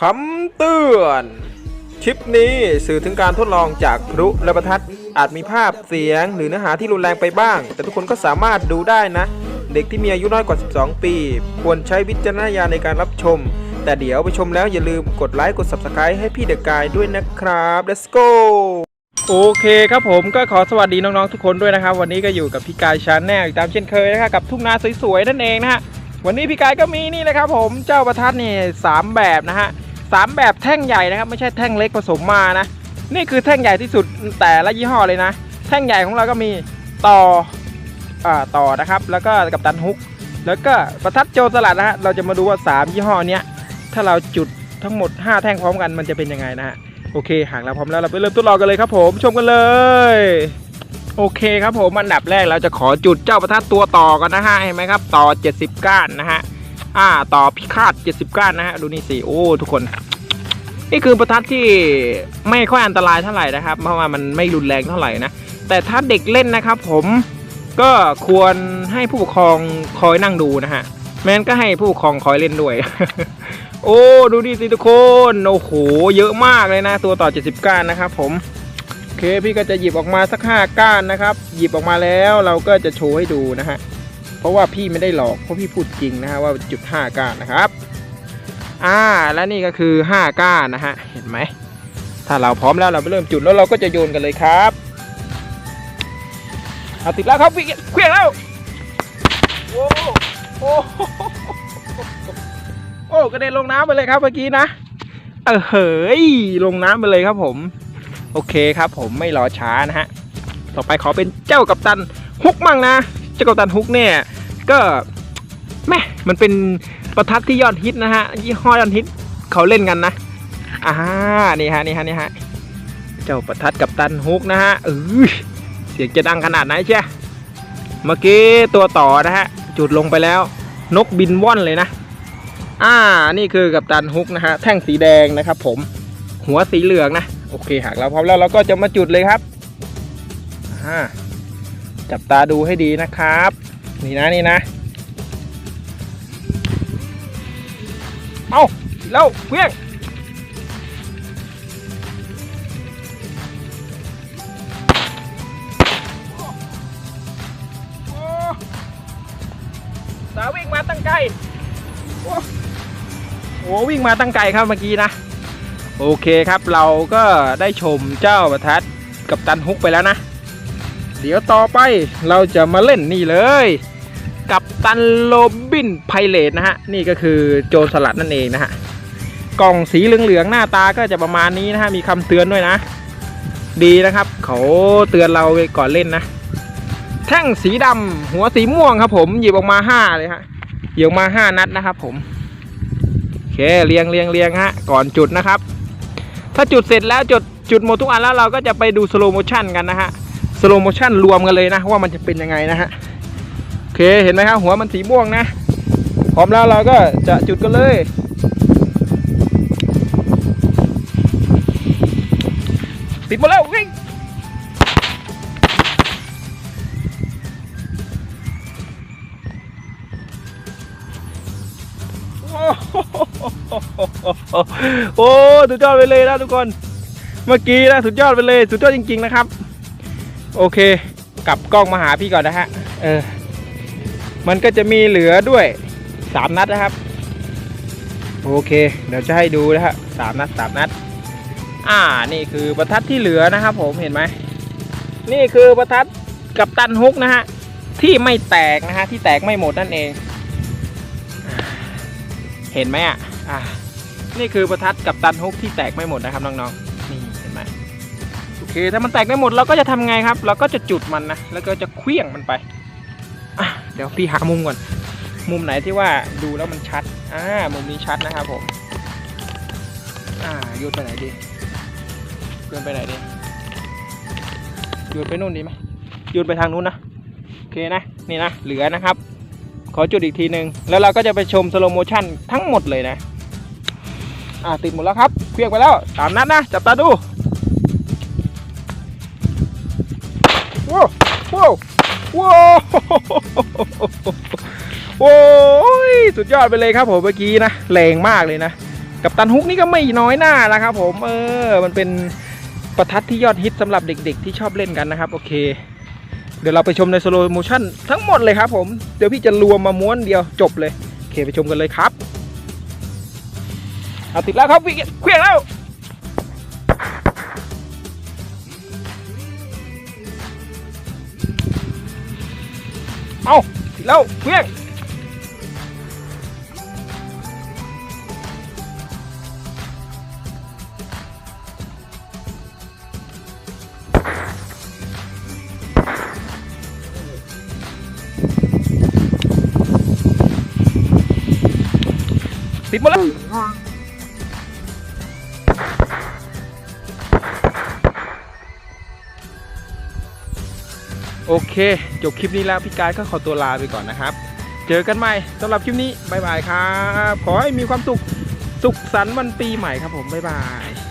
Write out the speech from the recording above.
คำเตือน คลิปนี้สื่อถึงการทดลองจากพลุและประทัดอาจมีภาพเสียงหรือเนื้อหาที่รุนแรงไปบ้าง แต่ทุกคนก็สามารถดูได้นะ เด็กที่มีอายุน้อยกว่า 12 ปี ควรใช้วิจารณญาณในการรับชม แต่เดี๋ยวไปชมแล้วอย่าลืมกดไลค์กด Subscribe ให้พี่เดอะกายด้วยนะครับ let's go โอเคครับผมก็ขอสวัสดีน้องๆทุกคนด้วยนะครับ วันนี้ก็อยู่กับพี่กายชาแนลอีกตามเช่นเคยนะครับกับทุ่งนาสวยๆนั่นเองนะฮะวันนี้พี่กายก็มีนี่เลยครับผมเจ้าประทัดนี่สามแบบนะฮะ สามแบบแท่งใหญ่นะครับ ไม่ใช่แท่งเล็กผสมมานะ นี่คือแท่งใหญ่ที่สุดแต่ละยี่ห้อเลยนะ แท่งใหญ่ของเราก็มีต่ออ่าต่อนะครับ แล้วก็กับตันฮุก แล้วก็ประทัดโจรสลัดนะฮะเราจะมาดูว่าสามยี่ห้อเนี้ยถ้าเราจุดทั้งหมด 5 แท่งพร้อมกันมันจะเป็นยังไงนะฮะโอเคหากเราพร้อมแล้วเราไปเริ่มทดลองกันเลยครับผมชมกันเลย โอเคครับผมอันดับแรกเราจะขอจุดเจ้าประทัดตัวต่อกันนะฮะเห็นไหมครับ ต่อ 70 ก้านนะฮะ อ่า ต่อพิฆาต70ก้านนะฮะ ดูนี่สิโอ้ ทุกคน นี่คือประทัดที่ไม่ค่อยอันตรายเท่าไหร่นะครับ เพราะว่ามันไม่รุนแรงเท่าไหร่นะ แต่ถ้าเด็กเล่นนะครับ ผมก็ควรให้ผู้ปกครองคอยนั่งดูนะฮะ แม้นก็ให้ผู้ปกครองคอยเล่นด้วย โอ้ดูดิสิทุกคน โอ้โห เยอะมากเลยนะ ตัวต่อ 70 ก้านนะครับผมโอเคพี่ก็จะหยิบออกมาสัก 5 ก้านนะครับ หยิบออกมาแล้วเราก็จะโชว์ให้ดูนะฮะ เพราะว่าพี่ไม่ได้หลอกเพราะพี่พูดจริงนะฮะว่าจุด5ก้านนะครับ อ่าและนี่ก็คือ5ก้านนะฮะเห็นไหมถ้าเราพร้อมแล้วเราไปเริ่มจุดแล้วเราก็จะโยนกันเลยครับเอาติดแล้วครับวิ่งเคลื่องแล้วโอ้โอ้โอ้กระเด็นลงน้ำไปเลยครับเมื่อกี้นะเออเฮ้ยลงน้ำไปเลยครับผม โอเคครับผมไม่รอช้านะฮะ ต่อไปขอเป็นเจ้ากัปตันฮุกมั่งนะ เจ้ากัปตันฮุกเนี่ย ก็แม่มันเป็นประทัดที่ยอดฮิตนะฮะยี่ห้อยอดฮิตเขาเล่นกันนะอ่านี่ฮะนี่ฮะนี่ฮะเจ้าประทัดกับตันฮุกนะฮะเออเสียงจะดังขนาดไหนเชียเมื่อกี้ตัวต่อนะฮะ จุดลงไปแล้ว นกบินว่อนเลยนะอ่านี่คือกับตันฮุกนะฮะแท่งสีแดงนะครับ ผม หัวสีเหลืองนะโอเคหากเราพร้อมแล้วเราก็จะมาจุดเลยครับอ่าจับตาดูให้ดีนะครับ นี่นะนี่นะ เอาแล้วเพียงโอ้สาววิ่งมาตั้งไกล โอ้โหวิ่งมาตั้งไกลครับเมื่อกี้นะ โอเคครับเราก็ได้ชมเจ้าประทัดกับตันฮุกไปแล้วนะ เดี๋ยวต่อไปเราจะมาเล่นนี่เลยกับ ตันโรบินไพเรตนะฮะ นี่ก็คือโจรสลัดนั่นเองนะฮะ กล่องสีเหลืองๆหน้าตาก็จะประมาณนี้นะฮะ มีคำเตือนด้วยนะ ดีนะครับ เขาเตือนเราก่อนเล่นนะ แท่งสีดำหัวสีม่วงครับผม หยิบออกมาห้าเลยฮะ หยิบออกมาห้านัดนะครับผม โอเคเรียงเรียงเรียงฮะ ก่อนจุดนะครับ ถ้าจุดเสร็จแล้วจุดจุดหมดทุกอันแล้วเราก็จะไปดูสโลโมชั่นกันนะฮะ สโลโมชั่นรวมกันเลยนะว่ามันจะเป็นยังไงนะฮะ เคเห็นไหมครับหัวมันสีม่วงนะพร้อมแล้วเราก็จะจุดกันเลยติดมดแล้ววิ่งโอ้โหโอ้สุดยอดไปเลยนะทุกคน เมื่อกี้นะสุดยอดไปเลย สุดยอดจริง ๆ นะครับ โอเค กลับกล้องมาหาพี่ก่อนนะฮะ เออ มันก็จะมีเหลือด้วยสามนัดนะครับ โอเค เดี๋ยวจะให้ดูนะฮะสามนัดสามนัด อ่านี่คือประทัดที่เหลือนะครับผมเห็นไหมนี่คือประทัดกับตันฮุกนะฮะที่ไม่แตกนะฮะที่แตกไม่หมดนั่นเองอเห็นไหมอะอ่านี่คือประทัดกับตันฮุกที่แตกไม่หมดนะครับน้องๆนี่เห็นไหมโอเคถ้ามันแตกไม่หมดเราก็จะทำไงครับ เราก็จะจุดมันนะแล้วก็จะเคลี้ยงมันไป เดี๋ยวพี่หามุมก่อน มุมไหนที่ว่าดูแล้วมันชัด อ่า มุมนี้ชัดนะครับผม อ่าโยนไปไหนดีโยนไปไหนดีโยนไปนู่นดีไหมโยนไปทางนู้นนะ โอเคนะ นี่นะ เหลือนะครับ ขอจุดอีกทีหนึ่งแล้วเราก็จะไปชมสโลโมชั่นทั้งหมดเลยนะ อ่า ติดหมดแล้วครับ เคลี้ยงไปแล้วสามนัดนะ จับตาดูว้า ว้าวโอ้ยสุดยอดไปเลยครับผมเมื่อกี้นะแรงมากเลยนะ กับตันฮุกนี่ก็ไม่น้อยหน้านะครับ ผมเออมันเป็นประทัดที่ยอดฮิตสำหรับเด็ก ๆ ที่ชอบเล่นกันนะครับ โอเค เดี๋ยวเราไปชมในสโลโมชั่นทั้งหมดเลยครับผมเดี๋ยวพี่จะรวมมาม้วนเดียวจบเลยโอเคไปชมกันเลยครับเอาติดแล้วครับพี่เคลื่องแล้ว เอาติดแล้วเคลื่องติดหมดแล้ว โอเคจบคลิปนี้แล้วพี่กายก็ขอตัวลาไปก่อนนะครับ เจอกันใหม่สำหรับคลิปนี้บ๊ายบายครับ ขอให้มีความสุขสุขสันต์วันปีใหม่ครับผมบ๊ายบาย